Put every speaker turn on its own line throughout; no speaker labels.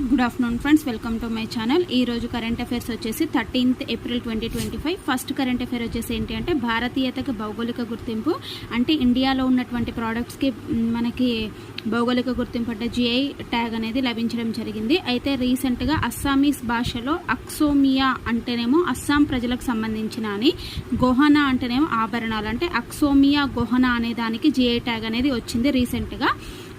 Good afternoon friends welcome to my channel ఈ రోజు current affairs వచ్చేసి thirteenth April twenty twenty five first current affair వచ్చేసి ఏంటి అంటే భారతీయతకి భౌగోళిక గుర్తింపు. అంటే ఇండియాలో ఉన్నటువంటి ప్రోడక్ట్స్కి మనకి భౌగోళిక గుర్తింపు అంటే జిఐ ట్యాగ్ అనేది లభించడం జరిగింది. అయితే రీసెంట్గా అస్సామీస్ భాషలో అక్సోమియా అంటేనేమో అస్సాం ప్రజలకు సంబంధించిన అని గోహనా అంటేనేమో ఆభరణాలు. అంటే అక్సోమియా గోహనా అనే దానికి జిఐ ట్యాగ్ అనేది వచ్చింది రీసెంట్గా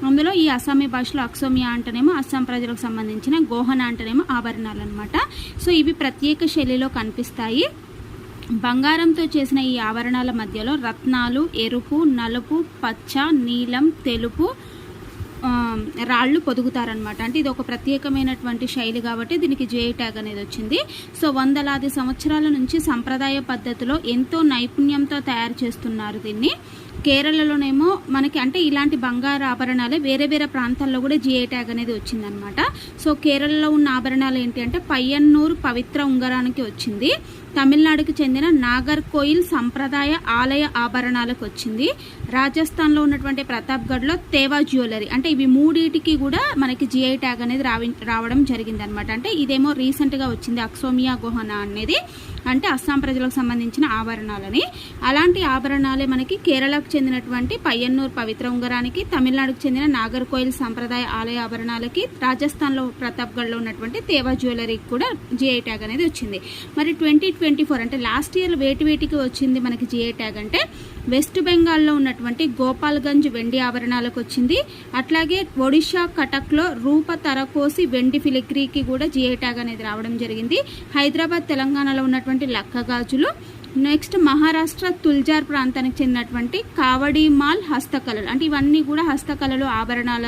అందులో ఈ అస్సామీ భాషలో అక్సోమియా అంటేనేమో అస్సాం ప్రజలకు సంబంధించిన గోహన అంటేనేమో ఆభరణాలు అనమాట సో ఇవి ప్రత్యేక శైలిలో కనిపిస్తాయి. బంగారంతో చేసిన ఈ ఆభరణాల మధ్యలో రత్నాలు ఎరుపు నలుపు పచ్చ నీలం తెలుపు రాళ్ళు పొదుగుతారనమాట అంటే ఇది ఒక ప్రత్యేకమైనటువంటి శైలి కాబట్టి దీనికి జే ట్యాగ్ అనేది వచ్చింది. సో వందలాది సంవత్సరాల నుంచి సంప్రదాయ పద్ధతిలో ఎంతో నైపుణ్యంతో తయారు చేస్తున్నారు దీన్ని. కేరళలోనేమో మనకి అంటే ఇలాంటి బంగారు ఆభరణాలే వేరే వేరే ప్రాంతాల్లో కూడా జిఐ ట్యాగ్ అనేది వచ్చిందనమాట సో కేరళలో ఉన్న ఆభరణాలు ఏంటి అంటే పయ్యన్నూరు పవిత్ర ఉంగరానికి వచ్చింది. తమిళనాడుకు చెందిన నాగర్కోయిల్ సంప్రదాయ ఆలయ ఆభరణాలకు వచ్చింది. రాజస్థాన్లో ఉన్నటువంటి ప్రతాప్గఢ్లో తేవా జ్యువెలరీ అంటే ఇవి మూడింటికి కూడా మనకి జిఐ ట్యాగ్ అనేది రావి రావడం జరిగింది అనమాట అంటే ఇదేమో రీసెంట్గా వచ్చింది అక్సోమియా గుహన అనేది. అంటే అస్సాం ప్రజలకు సంబంధించిన ఆభరణాలని. అలాంటి ఆభరణాలే మనకి కేరళకు చెందినటువంటి పయ్యన్నూరు పవిత్ర ఉంగరానికి తమిళనాడుకు చెందిన నాగర్కోయిల్ సంప్రదాయ ఆలయ ఆభరణాలకి రాజస్థాన్లో ప్రతాప్గఢ్లో ఉన్నటువంటి తేవా జ్యువెలరీకి కూడా జిఐ ట్యాగ్ అనేది వచ్చింది. మరి ట్వంటీ ట్వంటీ ఫోర్ అంటే లాస్ట్ ఇయర్ వేటి వేటికి వచ్చింది మనకి జిఐ ట్యాగ్ అంటే వెస్ట్ బెంగాల్లో ఉన్నటువంటి గోపాల్గంజ్ వెండి ఆభరణాలకు వచ్చింది. అట్లాగే ఒడిషా కటక్లో రూప తరకోసి వెండి ఫిలిగ్రీకి కూడా జిఐ ట్యాగ్ అనేది రావడం జరిగింది. హైదరాబాద్ తెలంగాణలో ఉన్నటువంటి లక్క గాజులు నెక్స్ట్ మహారాష్ట్ర తుల్జార్ ప్రాంతానికి చెందినటువంటి కావడి మాల్ హస్తకళలు. అంటే ఇవన్నీ కూడా హస్తకళలు ఆభరణాల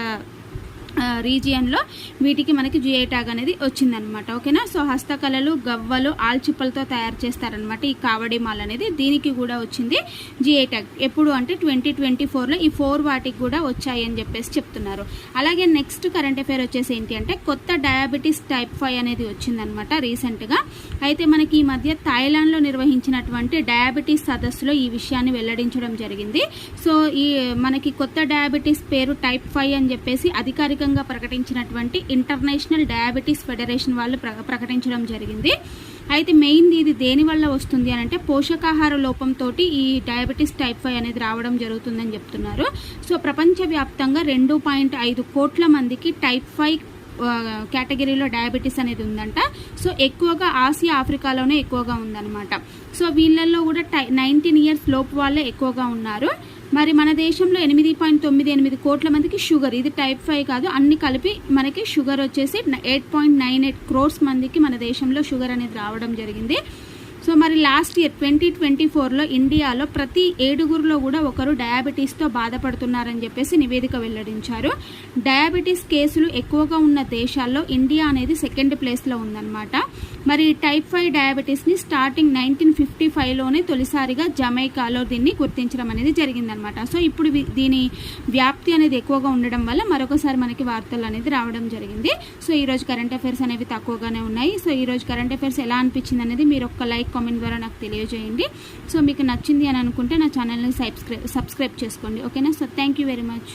రీజియన్లో వీటికి మనకి జిఐ ట్యాగ్ అనేది వచ్చిందనమాట. ఓకేనా? సో హస్తకళలు గవ్వలు ఆల్చిప్పలతో తయారు చేస్తారనమాట ఈ కావడి మాల్ అనేది. దీనికి కూడా వచ్చింది జిఐ ట్యాగ్. ఎప్పుడు అంటే ట్వంటీ ట్వంటీ ఫోర్లో ఈ ఫోర్ వాటికి కూడా వచ్చాయి అని చెప్పేసి చెప్తున్నారు. అలాగే నెక్స్ట్ కరెంట్ అఫైర్ వచ్చేసి ఏంటి అంటే కొత్త డయాబెటీస్ టైప్ ఫైవ్ అనేది వచ్చిందనమాట రీసెంట్గా. అయితే మనకి ఈ మధ్య థాయిలాండ్లో నిర్వహించినటువంటి డయాబెటీస్ సదస్సులో ఈ విషయాన్ని వెల్లడించడం జరిగింది. సో ఈ మనకి కొత్త డయాబెటీస్ పేరు టైప్ ఫైవ్ అని చెప్పేసి అధికారిక అధికారికంగా ప్రకటించినటువంటి ఇంటర్నేషనల్ డయాబెటీస్ ఫెడరేషన్ వాళ్ళు ప్ర- ప్రకటించడం జరిగింది. అయితే మెయిన్ ఇది దేని వల్ల వస్తుంది అని అంటే పోషకాహార లోపంతో ఈ డయాబెటీస్ టైప్ ఫైవ్ అనేది రావడం జరుగుతుందని చెప్తున్నారు. సో ప్రపంచవ్యాప్తంగా రెండు పాయింట్ ఐదు కోట్ల మందికి టైప్ ఫైవ్ కేటగిరీలో డయాబెటీస్ అనేది ఉందంట. సో ఎక్కువగా ఆసియా ఆఫ్రికాలోనే ఎక్కువగా ఉందన్నమాట. సో వీళ్ళల్లో కూడా టై నైన్టీన్ ఇయర్స్ లోపు వాళ్ళే ఎక్కువగా ఉన్నారు. మరి మన దేశంలో ఎనిమిది పాయింట్ తొమ్మిది ఎనిమిది కోట్ల మందికి షుగర్. ఇది టైప్ ఫైవ్ కాదు. అన్ని కలిపి మనకి షుగర్ వచ్చేసి eight point nine eight crores మందికి మన దేశంలో షుగర్ అనేది రావడం జరిగింది. సో మరి లాస్ట్ ఇయర్ ట్వంటీ ట్వంటీ ఫోర్లో ఇండియాలో ప్రతి ఏడుగురిలో కూడా ఒకరు డయాబెటీస్తో బాధపడుతున్నారని చెప్పేసి నివేదిక వెల్లడించారు. డయాబెటీస్ కేసులు ఎక్కువగా ఉన్న దేశాల్లో ఇండియా అనేది సెకండ్ ప్లేస్లో ఉందన్నమాట. మరి టైప్ ఫైవ్ డయాబెటీస్ని స్టార్టింగ్ నైన్టీన్ ఫిఫ్టీ ఫైవ్లోనే తొలిసారిగా జమైకాలో దీన్ని గుర్తించడం అనేది జరిగిందనమాట. సో ఇప్పుడు దీని వ్యాప్తి అనేది ఎక్కువగా ఉండడం వల్ల మరొకసారి మనకి వార్తలు అనేది రావడం జరిగింది. సో ఈరోజు కరెంట్ అఫైర్స్ అనేవి తక్కువగానే ఉన్నాయి. సో ఈరోజు కరెంట్ అఫైర్స్ ఎలా అనిపించింది అనేది మీరు ఒక్క లైక్ కామెంట్ ద్వారా నాకు తెలియజేయండి. సో మీకు నచ్చింది అని అనుకుంటే నా ఛానల్ని సబ్స్క్రైబ్ సబ్స్క్రైబ్ చేసుకోండి. ఓకేనా? So thank you very much.